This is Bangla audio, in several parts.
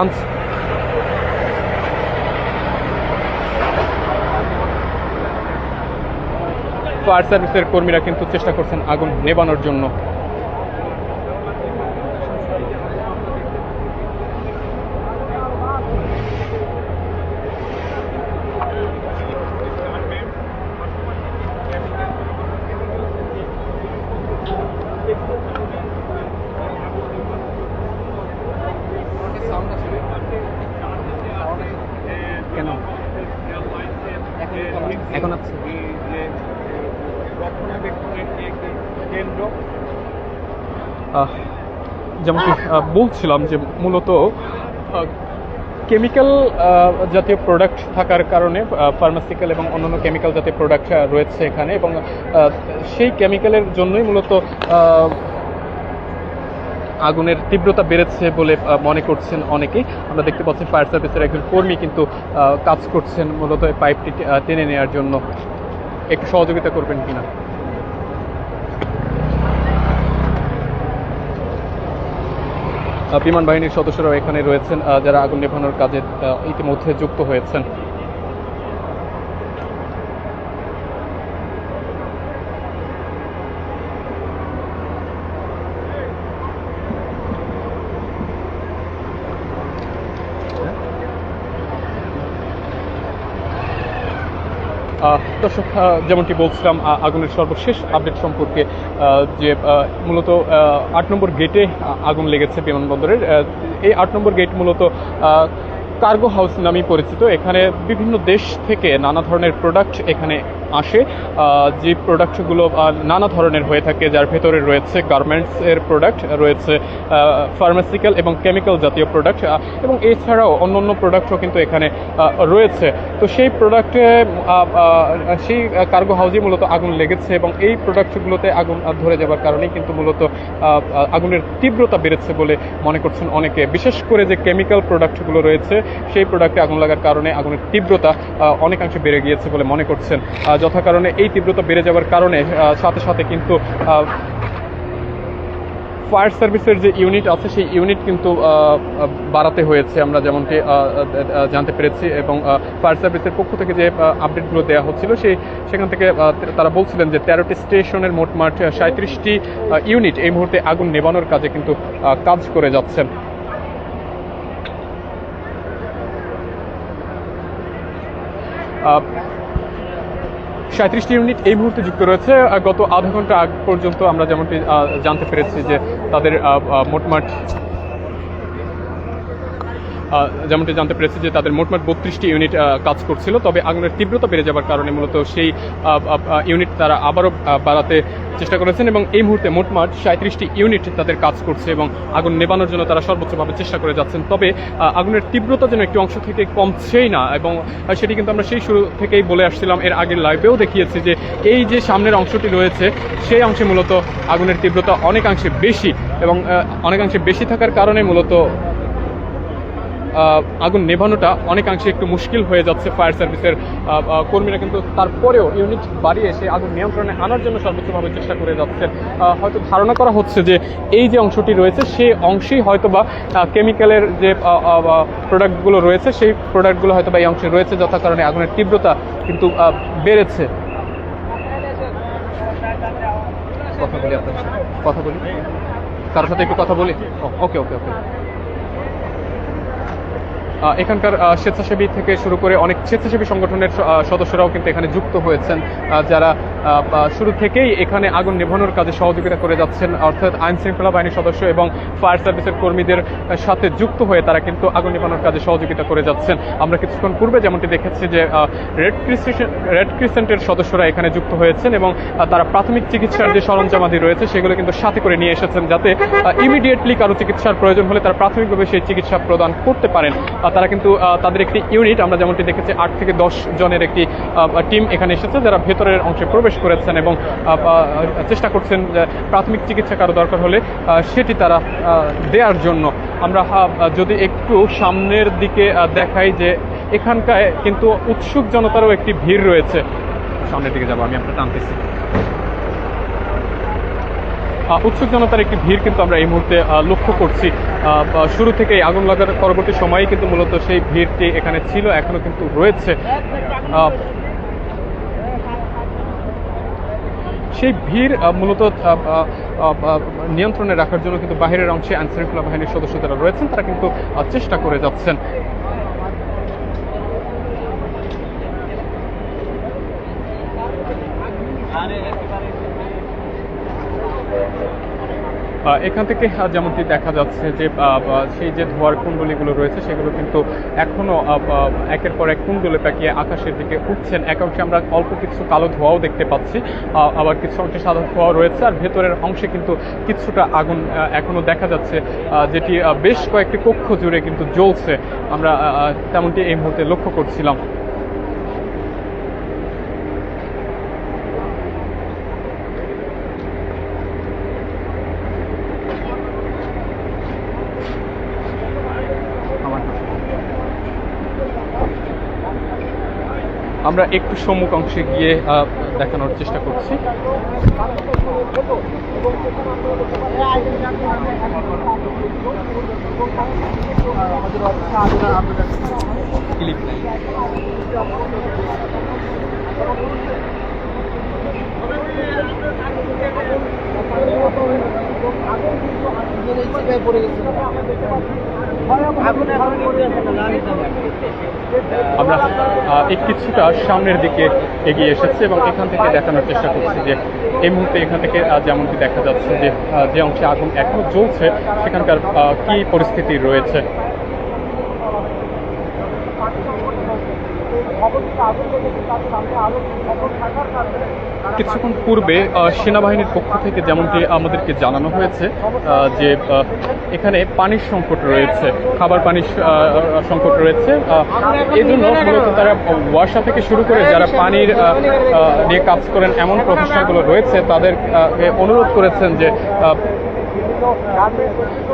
আনস ফায়ার সার্ভিসের কর্মীরা কিন্তু চেষ্টা করছেন আগুন নেবানোর জন্য। কেন? এখন আছে। যেমনটি বলছিলাম যে মূলত কেমিক্যাল জাতীয় প্রোডাক্ট থাকার কারণে ফার্মাসিক্যাল এবং অন্যান্য কেমিক্যাল জাতীয় প্রোডাক্ট রয়েছে এখানে এবং সেই কেমিক্যালের জন্যই মূলত আগুনের তীব্রতা বেড়েছে বলে মনে করছেন অনেকেই। আমরা দেখতে পাচ্ছি ফায়ার সার্ভিসের একজন কর্মী কিন্তু কাজ করছেন মূলত পাইপটি টেনে নেওয়ার জন্য। একটু সহযোগিতা করবেন কিনা? বিমান বাহিনীর সদস্যরাও এখানে রয়েছেন যারা আগুন নেভানোর কাজে ইতিমধ্যে যুক্ত হয়েছেন। দর্শক যেমনটি বলছিলাম আগুনের সর্বশেষ আপডেট সম্পর্কে যে মূলত আট নম্বর গেটে আগুন লেগেছে বিমানবন্দরের। এই আট নম্বর গেট মূলত কার্গো হাউস নামেই পরিচিত। এখানে বিভিন্ন দেশ থেকে নানা ধরনের প্রোডাক্ট এখানে আসে। যে প্রোডাক্টগুলো নানা ধরনের হয়ে থাকে, যার ভেতরে রয়েছে গার্মেন্টসের প্রোডাক্ট রয়েছে ফার্মাসিক্যাল এবং কেমিক্যাল জাতীয় প্রোডাক্ট এবং এছাড়াও অন্য অন্য প্রোডাক্টও কিন্তু এখানে রয়েছে। তো সেই প্রোডাক্টে সেই কার্গো হাউসে মূলত আগুন লেগেছে এবং এই প্রোডাক্টগুলোতে আগুন ধরে যাবার কারণেই কিন্তু মূলত আগুনের তীব্রতা বেড়েছে বলে মনে করছেন অনেকে। বিশেষ করে যে কেমিক্যাল প্রোডাক্টগুলো রয়েছে সেই প্রোডাক্টে আগুন লাগার কারণে আগুনের তীব্রতা অনেকাংশে বেড়ে গিয়েছে বলে মনে করছেন। যথা কারণে এই তীব্রতা বেড়ে যাওয়ার কারণে সাথে সাথে কিন্তু ফায়ার সার্ভিসের যে ইউনিট আছে, সেই ইউনিট কিন্তু বাড়াতে হয়েছে আমরা যেমনটি জানতে পেরেছি এবং ফায়ার সার্ভিসের পক্ষ থেকে যে আপডেটগুলো দেওয়া হচ্ছিল, সেই, সেখান থেকে তারা বলছিলেন যে তেরোটি স্টেশনের মোটমাট সাঁত্রিশটি ইউনিট এই মুহূর্তে আগুন নেবানোর কাজে কিন্তু কাজ করে যাচ্ছেন। সাঁত্রিশটি ইউনিট এই মুহূর্তে যুক্ত রয়েছে। গত আধা ঘণ্টা আগ পর্যন্ত আমরা যেমনটি জানতে পেরেছি যে তাদের মোটমাট যেমনটি জানতে পেরেছি যে তাদের মোটমাট বত্রিশটি ইউনিট কাজ করছিল, তবে আগুনের তীব্রতা বেড়ে যাবার কারণে মূলত সেই ইউনিট তারা আবারও বাড়াতে চেষ্টা করেছেন এবং এই মুহূর্তে মোটমাট সাঁত্রিশটি ইউনিট তাদের কাজ করছে এবং আগুন নেবানোর জন্য তারা সর্বোচ্চভাবে চেষ্টা করে যাচ্ছেন। তবে আগুনের তীব্রতা যেন একটি অংশ থেকে কমছেই না এবং সেটি কিন্তু আমরা সেই শুরু থেকেই বলে আসছিলাম, এর আগের লাইভেও দেখিয়েছি যে এই যে সামনের অংশটি রয়েছে, সেই অংশে মূলত আগুনের তীব্রতা অনেকাংশে বেশি এবং অনেকাংশে বেশি থাকার কারণে মূলত আগুন নেভানোটা অনেকাংশে একটু মুশকিল হয়ে যাচ্ছে ফায়ার সার্ভিসের কর্মীরা কিন্তু তারপরেও ইউনিট বাড়িয়ে এসে আগুন নিয়ন্ত্রণে আনার জন্য সর্বোচ্চভাবে চেষ্টা করে যাচ্ছেন আহ, হয়তো ধারণা করা হচ্ছে যে এই যে অংশটি রয়েছে সেই অংশেই হয়তো বা কেমিক্যালের যে প্রোডাক্টগুলো রয়েছে সেই প্রোডাক্টগুলো হয়তো বা এই অংশে রয়েছে যথা কারণে আগুনের তীব্রতা কিন্তু বেড়েছে। কথা বলি কথা বলি? কারোর সাথে একটু কথা বলি? ওকে ওকে ওকে। এখানকার স্বেচ্ছাসেবী থেকে শুরু করে অনেক স্বেচ্ছাসেবী সংগঠনের সদস্যরাও কিন্তু এখানে যুক্ত হয়েছেন যারা শুরু থেকেই এখানে আগুন নেভানোর কাজে সহযোগিতা করে যাচ্ছেন, অর্থাৎ আইন শৃঙ্খলা বাহিনীর সদস্য এবং ফায়ার সার্ভিসের কর্মীদের সাথে যুক্ত হয়ে তারা কিন্তু আগুন নেভানোর কাজে সহযোগিতা করে যাচ্ছেন। আমরা কিছুক্ষণ পূর্বে যেমনটি দেখেছি যে রেড ক্রিসেন্ট রেড ক্রিসেন্টের সদস্যরা এখানে যুক্ত হয়েছেন এবং তারা প্রাথমিক চিকিৎসার যে সরঞ্জামাদি রয়েছে সেগুলো কিন্তু সাথে করে নিয়ে এসেছেন যাতে ইমিডিয়েটলি কারও চিকিৎসার প্রয়োজন হলে তারা প্রাথমিকভাবে সেই চিকিৎসা প্রদান করতে পারেন। তারা কিন্তু তাদের একটি ইউনিট আমরা যেমনটি দেখেছি, আট থেকে দশ জনের একটি টিম এখানে এসেছে, যারা ভেতরের অংশে প্রবেশ করেছেন এবং চেষ্টা করছেন প্রাথমিক চিকিৎসা কারও দরকার হলে সেটি তারা দেওয়ার জন্য। আমরা যদি একটু সামনের দিকে দেখাই যে এখানকায় কিন্তু উৎসুক জনতারও একটি ভিড় রয়েছে। সামনের দিকে যাব, আমি আপনার টানতেছি। উৎসুক জনতার একটি ভিড় কিন্তু আমরা এই মুহূর্তে লক্ষ্য করছি। শুরু থেকে আগুন লাগার পরবর্তী সময়ে কিন্তু মূলত সেই ভিড়টি এখানে ছিল, এখনও কিন্তু রয়েছে। সেই ভিড় মূলত নিয়ন্ত্রণে রাখার জন্য কিন্তু বাহিরের অংশে আইনশৃঙ্খলা বাহিনীর সদস্য যারা রয়েছেন, তারা কিন্তু চেষ্টা করে যাচ্ছেন। এখান থেকে যেমনটি দেখা যাচ্ছে যে সেই যে ধোয়ার কুণ্ডলীগুলো রয়েছে সেগুলো কিন্তু এখনও আহ, আহ, একের পর এক কুণ্ডলে পাকিয়ে আকাশের দিকে উঠছেন। এক অংশে আমরা অল্প কিছু কালো ধোঁয়াও দেখতে পাচ্ছি আবার কিছু অংশে সাদা ধোঁয়াও রয়েছে আর ভেতরের অংশে কিন্তু কিছুটা আগুন আহ, এখনও দেখা যাচ্ছে যেটি বেশ কয়েকটি কক্ষ জুড়ে কিন্তু জ্বলছে। আমরা তেমনটি এই মুহূর্তে লক্ষ্য করছিলাম। আমরা একটু সম্মুখ অংশে গিয়ে দেখানোর চেষ্টা করছি। ক্লিপ আমরা এই কিছুটা সামনের দিকে এগিয়ে এসেছি এবং এখান থেকে দেখানোর চেষ্টা করছি যে এই মুহূর্তে এখান থেকে যেমনটি দেখা যাচ্ছে যে যে অংশে আগুন এখনও জ্বলছে, সেখানকার কি পরিস্থিতি রয়েছে? কিছুক্ষণ পূর্বে সেনাবাহিনীর পক্ষ থেকে যেমনটি আমাদেরকে জানানো হয়েছে যে এখানে পানির সংকট রয়েছে খাবার পানির সংকট রয়েছে আহ, এই জন্য মূলত তারা ওয়াসা থেকে শুরু করে যারা পানির নিয়ে কাজ করেন এমন প্রতিষ্ঠানগুলো রয়েছে তাদের অনুরোধ করেছেন যে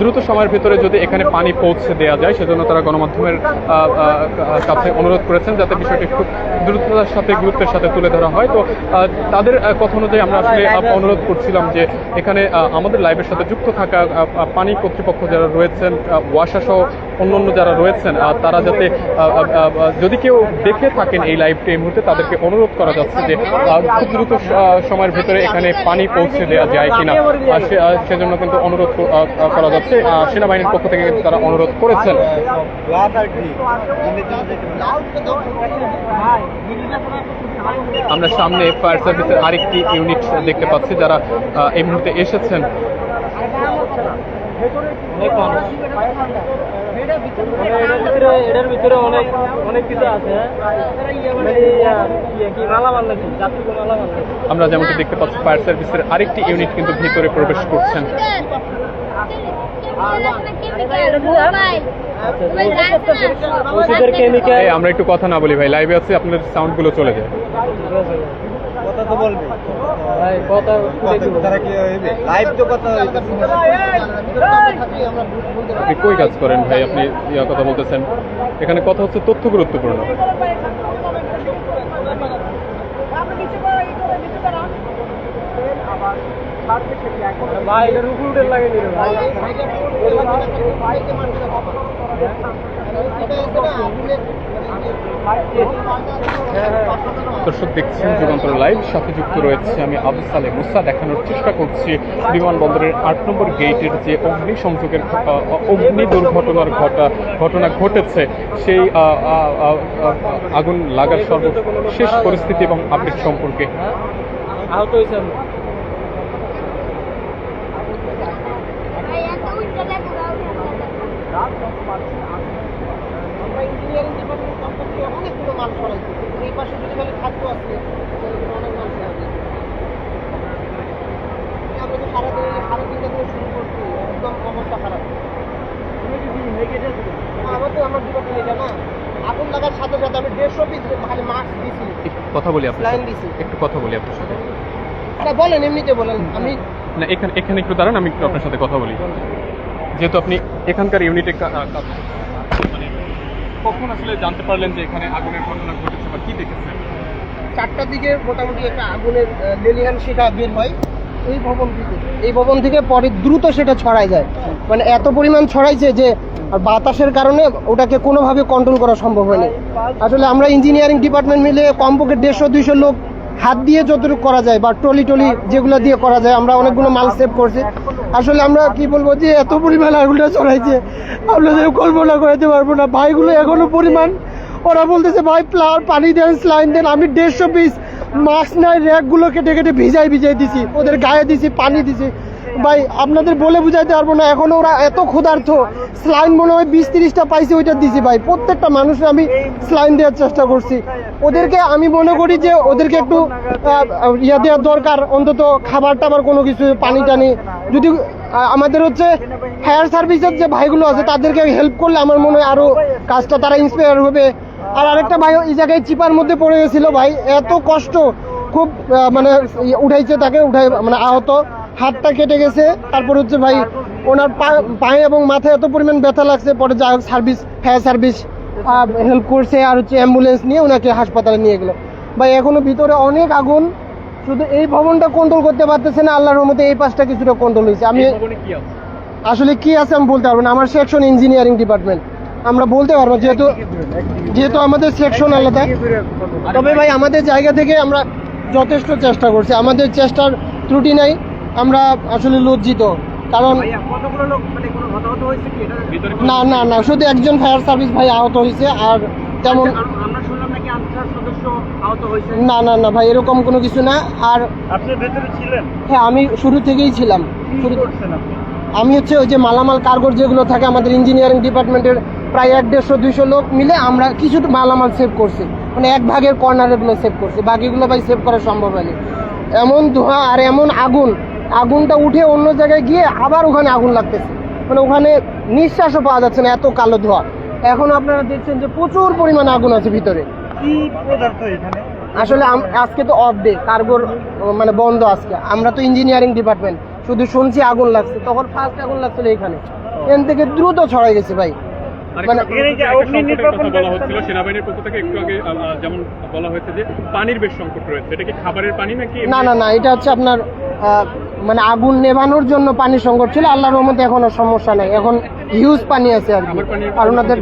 দ্রুত সময়ের ভিতরে যদি এখানে পানি পৌঁছে দেওয়া যায়, সেজন্য তারা গণমাধ্যমের কাছে অনুরোধ করেছেন যাতে বিষয়টি খুব দ্রুততার সাথে, গুরুত্বের সাথে তুলে ধরা হয়। তো তাদের কথা অনুযায়ী আমরা আসলে অনুরোধ করছিলাম যে এখানে আমাদের লাইভের সাথে যুক্ত থাকা পানি কর্তৃপক্ষ যারা রয়েছেন ওয়াসা সহ অন্যান্য যারা রয়েছেন তারা যাতে যদি কেউ দেখে থাকেন এই লাইভটি এই মুহূর্তে, তাদেরকে অনুরোধ করা যাচ্ছে যে খুব দ্রুত সময়ের ভিতরে এখানে পানি পৌঁছে দেওয়া যায় কিনা। সেজন্য কিন্তু অনুরোধ করা যাচ্ছে। সেনাবাহিনীর পক্ষ থেকে কিন্তু তারা অনুরোধ করেছেন। আমরা সামনে ফায়ার সার্ভিসের আরেকটি ইউনিট দেখতে পাচ্ছি, যারা এই মুহূর্তে এসেছেন। এটার ভিতরে অনেক অনেক কিছু আছে হ্যাঁ? মানে ইয়া, আমরা যেমনটি দেখতে পাচ্ছি ফায়ার সার্ভিসের আরেকটি ইউনিট কিন্তু ভিতরে প্রবেশ করছেন। ওষুধের আমরা একটু কথা না বলি ভাই লাইভে আছি আপনাদের সাউন্ডগুলো চলে যায়। কথা তো বলবে ভাই কথা তারা কি লাইভ তো কথা আপনি কই কাজ করেন ভাই আপনি ইয়া কথা বলতেছেন এখানে কথা হচ্ছে তথ্য গুরুত্বপূর্ণ ভাই এটার উপর উঠে লাগে নিল ভাই দর্শক দেখছেন, যুগান্তর লাইভ। সাথে যুক্ত রয়েছে আমি আবু সালে মুসা। দেখানোর চেষ্টা করছি বিমানবন্দরের আট নম্বর গেটের যে অগ্নি সংযোগের অগ্নি দুর্ঘটনার ঘটা, ঘটনা ঘটেছে। সেই আগুন লাগার সর্বশেষ পরিস্থিতি এবং আপডেট সম্পর্কে। আহত হয়েছে আমি। আমরা ইঞ্জিনিয়ারিং ডিপার্টমেন্ট কমপ্লিট অনেকগুলো মাল সরাইছি এই পাশে যদি খালি খাদ্য আছে তাহলে অনেক মাল সরাইছি আমরা তো সারাদিন সাড়ে তিনটা থেকে শুরু করছি একদম অবস্থা খারাপ আমার তো আমার ডিপার্টমেন্ট এটা না আগুন লাগার সাথে সাথে আমি দেড়শো পিস খালি মাস্ক দিছি একটু কথা বলি আপনার একটু কথা বলি আপনার সাথে। বলেন এমনিতে বলেন। আমি না এখানে এখানে একটু দাঁড়ান আমি একটু আপনার সাথে কথা বলি। যেহেতু আপনি এখানকার ইউনিটে মানে কখন আসলে জানতে পারলেন যে এখানে আগুনের ঘটনা ঘটেছে বা কি দেখেছেন? চারটার দিকে মোটামুটি একটা আগুনের লেলিহান সেটা বের হয়। এই ভবন থেকে। এই ভবন থেকে পরে দ্রুত সেটা ছড়ায় যায়। মানে এত পরিমাণ ছড়াইছে যে, আর বাতাসের কারণে ওটাকে কোনোভাবে কন্ট্রোল করা সম্ভব হয়নি। আসলে আমরা ইঞ্জিনিয়ারিং ডিপার্টমেন্ট মিলে কমপক্ষে দেড়শো, দুইশো লোক হাত দিয়ে যতটুকু করা যায় বা ট্রলি টলি যেগুলো দিয়ে করা যায়, আমরা অনেকগুলো মাল সেভ করছি। আসলে আমরা কি বলব যে, এত পরিমাণ আগুনটা ছড়াইছে। আপনাদের কল্পনা করাতে পারব না। ভাইগুলো এখনও পরিমাণ ওরা বলতেছে, ভাই প্লার পানি দেন স্লাইন দেন, আমি দেড়শো পিস মাস্ক নাই র্যাকগুলো কেটে কেটে ভিজাই ভিজাই দিছি। ওদের গায়ে দিছি, পানি দিছি। ভাই, আপনাদের বলে বুঝাইতে পারব না, এখনও ওরা এত ক্ষুধার্থ স্লাইন মনে হয় বিশ তিরিশটা পাইছি, ওইটা দিছি, ভাই। প্রত্যেকটা মানুষের আমি স্লাইন দেওয়ার চেষ্টা করছি। ওদেরকে আমি মনে করি যে, ওদেরকে একটু ইয়ে দেওয়ার দরকার। অন্তত খাবার টাবার কোনো কিছু, পানি টানি। যদি আমাদের হচ্ছে ফায়ার সার্ভিসের যে ভাইগুলো আছে, তাদেরকে হেল্প করলে আমার মনে হয় আরও কাজটা তারা ইন্সপায়ার হবে। আর আরেকটা ভাই এই জায়গায় চিপার মধ্যে পড়ে গেছিল ভাই। এত কষ্ট খুব মানে উঠাইছে তাকে উঠাই মানে আহত। হাতটা কেটে গেছে। তারপর হচ্ছে ভাই ওনার পায়ে এবং মাথায় এত পরিমাণ ব্যথা লাগছে। পরে হোক সার্ভিস ফায়ার সার্ভিস হেল্প করছে আর হচ্ছে অ্যাম্বুলেন্স নিয়ে ওনাকে হাসপাতালে নিয়ে গেলো। ভাই এখনও ভিতরে অনেক আগুন। শুধু এই ভবনটা কন্ট্রোল করতে পারতেছে না আল্লাহর রহমতে এই পাশটা কিছুটা কন্ট্রোল হয়েছে। আমি আসলে কি আছে আমি বলতে পারব না। আমার সেকশন ইঞ্জিনিয়ারিং ডিপার্টমেন্ট আমরা বলতে পারব যেহেতু যেহেতু আমাদের সেকশন আলাদা। তবে ভাই আমাদের জায়গা থেকে আমরা যথেষ্ট চেষ্টা করছি। আমাদের চেষ্টার ত্রুটি নাই। আমরা আসলে লজ্জিত। কারণ মানে না না না শুধু একজন ফায়ার সার্ভিস ভাই আহত হয়েছে। আর তেমন আমরা শুনলাম নাকি আনসার সদস্য আহত হয়েছে। না না না ভাই এরকম কোনো কিছু না। আর আপনি ভেতরে ছিলেন? হ্যাঁ আমি শুরু থেকেই ছিলাম। আমি হচ্ছে ওই যে মালামাল কার্গোর যেগুলো থাকে আমাদের ইঞ্জিনিয়ারিং ডিপার্টমেন্টের প্রায় এক দেড়শো দুইশো লোক মিলে আমরা কিছু মালামাল সেভ করছি। মানে এক ভাগের কর্নারেগুলো সেভ করছি। বাকিগুলো ভাই সেভ করা সম্ভব হয়নি। এমন ধোঁয়া আর এমন আগুন আগুনটা উঠে অন্য জায়গায় গিয়ে আবার ওখানে আগুন লাগতেছে। মানে ওখানে নিঃশ্বাসও পাওয়া যাচ্ছে না এত কালো ধোঁয়া। এখন আপনারা দেখছেন যে প্রচুর পরিমাণে আগুন আছে ভিতরে। কি পদার্থ এখানে? আসলে আজকে তো অফ ডে কার্গোর মানে বন্ধ আজকে। আমরা তো ইঞ্জিনিয়ারিং ডিপার্টমেন্ট শুধু শুনছি আগুন লাগছে। তখন ফার্স্ট আগুন লাগছিল এখানে। এখান থেকে দ্রুত ছড়াই গেছে ভাই। মানে- আপনার এই যে একটা অগ্নি সংকটের নির্বাপন কথা বলা ব্যবস্থা হচ্ছিল সেনাবাহিনীর পক্ষ থেকে একটু আগে আহ, আহ, যেমন বলা হয়েছে যে পানির বেশ সংকট রয়েছে। এটা কি খাবারের পানি নাকি না না না এটা হচ্ছে আপনার মানে আগুন নেভানোর জন্য পানি সংকট ছিল আল্লাহর রহমতে এখন আর সমস্যা নাই। এখন হিউজ পানি আছে আর আর ওনাদের?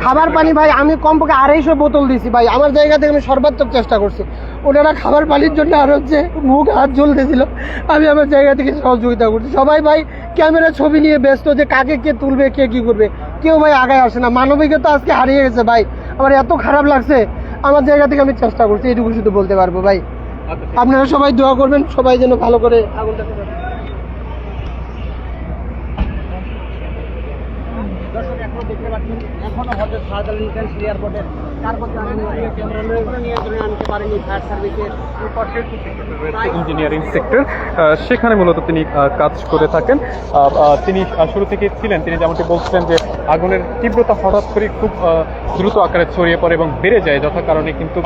খাবার পানি ভাই আমি কমপক্ষে আড়াইশো বোতল দিছি ভাই আমার জায়গা থেকে আমি সর্বাত্মক চেষ্টা করছি। ওনারা খাবার পানির জন্য আর হচ্ছে মুখ হাত জ্বলতেছিল। আমি আমার জায়গা থেকে সহযোগিতা করছি। সবাই ভাই ক্যামেরা ছবি নিয়ে ব্যস্ত যে কাকে কে তুলবে কে কি করবে কেউ ভাই আগায় আসে না। মানবিকতা আজকে হারিয়ে গেছে ভাই। আমার এত খারাপ লাগছে। আমার জায়গা থেকে আমি চেষ্টা করছি এটুকু শুধু বলতে পারব ভাই। আচ্ছা, আপনারা সবাই দোয়া করবেন সবাই যেন ভালো করে আগুনটা দর্শক এখনও দেখতে পাচ্ছেন এখনও হজরত শাহজালাল ইন্টারন্যাশনাল এয়ারপোর্টের কার্গো নিয়ন্ত্রণে আনতে পারেনি ফায়ার সার্ভিসের ইঞ্জিনিয়ারিং সেক্টর সেখানে মূলত তিনি কাজ করে থাকেন। তিনি শুরু থেকে ছিলেন। তিনি যেমনটি বলছিলেন যে আগুনের তীব্রতা হঠাৎ করে খুব দ্রুত আকারে ছড়িয়ে পড়ে এবং বেড়ে যায় যথা কারণে কিন্তু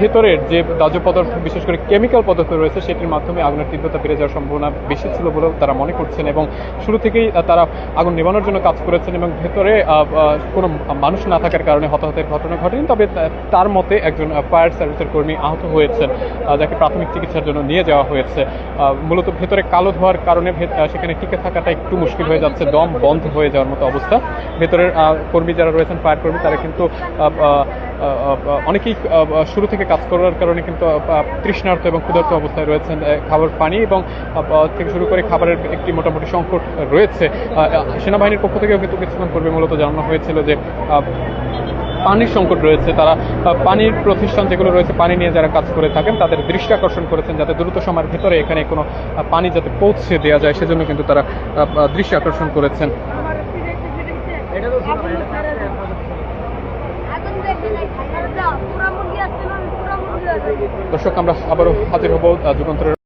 ভেতরের যে দাহ্য পদার্থ, বিশেষ করে কেমিক্যাল পদার্থ রয়েছে, সেটির মাধ্যমে আগুনের তীব্রতা বেড়ে যাওয়ার সম্ভাবনা বেশি ছিল বলেও তারা মনে করছেন এবং শুরু থেকেই তারা আগুন নেভানোর জন্য কাজ করেছেন এবং ভেতরে কোনো মানুষ না থাকার কারণে হতাহতের ঘটনা ঘটেনি, তবে তার মতে একজন ফায়ার সার্ভিসের কর্মী আহত হয়েছেন যাকে প্রাথমিক চিকিৎসার জন্য নিয়ে যাওয়া হয়েছে। মূলত ভেতরে কালো ধোয়ার কারণে সেখানে টিকে থাকাটা একটু মুশকিল হয়ে যাচ্ছে, দম বন্ধ হয়ে যাওয়ার মতো অবস্থা। ভেতরের কর্মী যারা রয়েছেন, ফায়ার কর্মী, তারা কিন্তু অনেকেই শুরু থেকে কাজ করার কারণে কিন্তু তৃষ্ণার্ত এবং ক্ষুধার্ত অবস্থায় রয়েছেন খাবার পানি এবং থেকে শুরু করে খাবারের একটি মোটামুটি সংকট রয়েছে। সেনাবাহিনীর পক্ষ থেকেও কিন্তু কিছুক্ষণ পূর্বে মূলত জানানো হয়েছিল যে পানির সংকট রয়েছে। তারা পানির প্রতিষ্ঠান যেগুলো রয়েছে, পানি নিয়ে যারা কাজ করে থাকেন, তাদের দৃষ্টি আকর্ষণ করেছেন যাতে দ্রুত সময়ের ভেতরে এখানে কোনো পানি যাতে পৌঁছে দেওয়া যায়। সেজন্য কিন্তু তারা দৃষ্টি আকর্ষণ করেছেন এটা তো আগুন দেখে নাই খাইয়ার দাও পুরা মুরগি আসছে না পুরা মুরগি আছে দর্শক আমরা আবারও হাজির হব যুগান্তরের